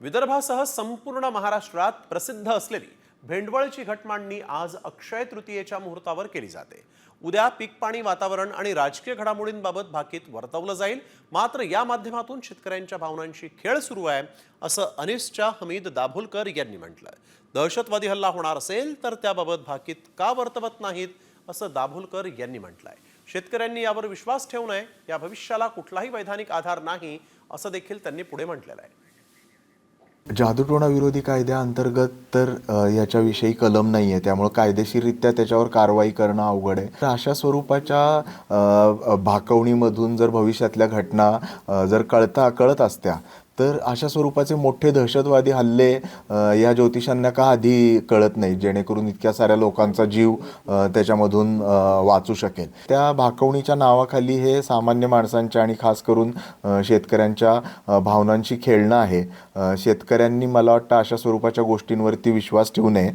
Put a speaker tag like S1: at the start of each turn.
S1: विदर्भासह संपूर्ण महाराष्ट्रात प्रसिद्ध असलेली भेंडवळची घटमांडणी आज अक्षय तृतीयेच्या मुहूर्तावर केली जाते. उद्या पीक पाणी वातावरण आणि राजकीय घडामोडींबाबत भाकीत वर्तवलं जाईल. मात्र या माध्यमातून शेतकऱ्यांच्या भावनांशी खेळ सुरू आहे असं अनिसच्या हमीद दाभोलकर यांनी म्हटलं दहशतवादी हल्ला होणार असेल तर त्याबाबत भाकीत का वर्तवत नाहीत असं दाभोलकर यांनी म्हटलंय. शेतकऱ्यांनी यावर विश्वास ठेवू नये या भविष्याला कुठलाही वैधानिक आधार नाही असं देखील त्यांनी पुढे म्हटलेलं आहे.
S2: जादूटोणा विरोधी कायद्याअंतर्गत तर याच्याविषयी कलम नाही आहे त्यामुळं कायदेशीररित्या त्याच्यावर कारवाई करणं अवघड आहे. तर अशा स्वरूपाच्या भाकवणीमधून जर भविष्यातल्या घटना जर कळता कळत असत्या तर अशा स्वरूपाचे मोठे दहशतवादी हल्ले या ज्योतिषांना का आधी कळत नाही जेणेकरून इतक्या साऱ्या लोकांचा जीव त्याच्यामधून वाचू शकेल? त्या भाकवणीच्या नावाखाली हे सामान्य माणसांच्या आणि खास करून शेतकऱ्यांच्या भावनांशी खेळणं आहे. शेतकऱ्यांनी मला वाटतं अशा स्वरूपाच्या गोष्टींवरती विश्वास ठेवू नये.